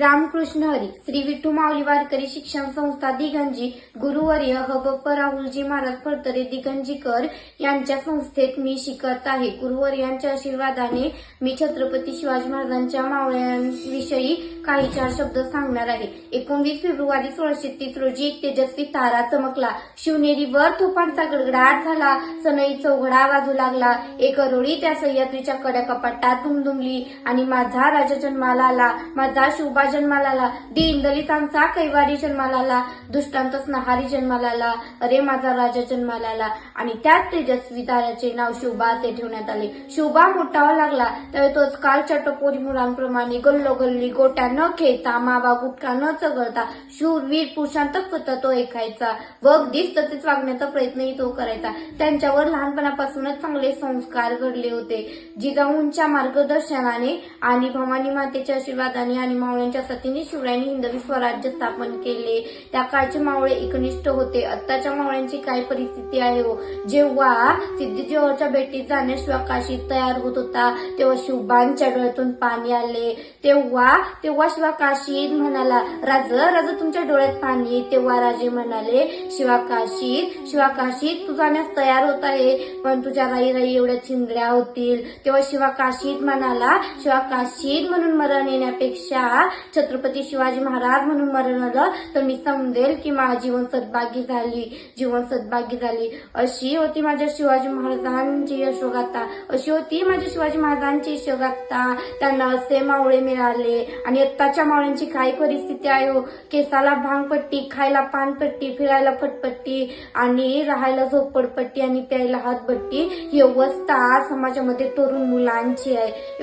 रामकृष्ण हरी श्री विठ्ठू माऊली वारकरी शिक्षण संस्था दिगंजी गुरुवर्य हबप्प राहुलजी महाराज फडतरे दिगंजीकर यांच्या संस्थेत मी शिकत आहे. गुरुवर यांच्या आशीर्वादाने मी छत्रपती शिवाजी महाराजांच्या मावळ्यांविषयी काही चार शब्द सांगणार आहे. एकोणवीस फेब्रुवारी सोळाशे तीस रोजी एक तेजस्वी तारा चमकला. शिवनेरीवर तुफानचा गडगडाट झाला. सनई चौघडा वाजू लागला. एक अरोळी त्या सह्याद्रीच्या कड्या कपाटात दुमदुमली आणि माझा राजा जन्माला आला. माझा शुभा जन्माला दीन दलितांचा कैवारी जन्माला आला दुष्टांतच नहारी जन्माला अरे माझा राजा जन्माला. आला आणि त्याच तेजस्वी ताऱ्याचे नाव शिवबा असे ठेवण्यात आले. शिवबा मोठावा लागला. त्यावेळी तोच कालच्या टपोरी मुलांप्रमाणे गल्लोगल्ली गोट्या न खेळता मावा गुटका न चगळता शूरवीर पुरुषांतच होता तो ऐकायचा. व अगदीच तसेच वागण्याचा प्रयत्नही तो करायचा. त्यांच्यावर लहानपणापासूनच चांगले संस्कार घडले होते. जिजाऊंच्या मार्गदर्शनाने आणि भवानी मातेच्या आशीर्वादाने आणि मावळ्यांच्या साथीने शिवरायांनी हिंदवी स्वराज्य स्थापन केले. त्या काळचे मावळे एकनिष्ठ होते. आत्ताच्या मावळ्यांची काय परिस्थिती आहे हो? जेव्हा सिद्धीजवळच्या भेटीत जाण्याशिवाय काशी तयार होत होता तेव्हा शिवबांच्या डोळ्यातून पाणी आले. तेव्हा तेव्हा शिवा काशीत म्हणाला राज राज तुमच्या डोळ्यात पाणी तेव्हा राजे म्हणाले शिवा काशीत शिवा काशीत तू जाण्यास तयार होत आहे पण तुझ्या राई राई एवढ्या चिंगड्या होतील. तेव्हा शिवा काशीत म्हणाला शिवा काशीत म्हणून मरण येण्यापेक्षा छत्रपती शिवाजी महाराज म्हणून मरण आलं तर मी समजेल की माझं जीवन सद्भागी झाली. जीवन सद्भागी झाली. अशी होती माझ्या शिवाजी महाराजांची यशोगाथा. अशी होती माझ्या शिवाजी महाराजांची यशोगाथा. त्यांना असे मावळे मिळाले. आणि आत्ताच्या मावळ्यांची काय परिस्थिती आहे हो? केसाला भांगपट्टी खायला पानपट्टी फिरायला फटपट्टी आणि राहायला झोपडपट्टी आणि प्यायला हातपट्टी ही अवस्था समाजामध्ये तरुण मुलांची आहे.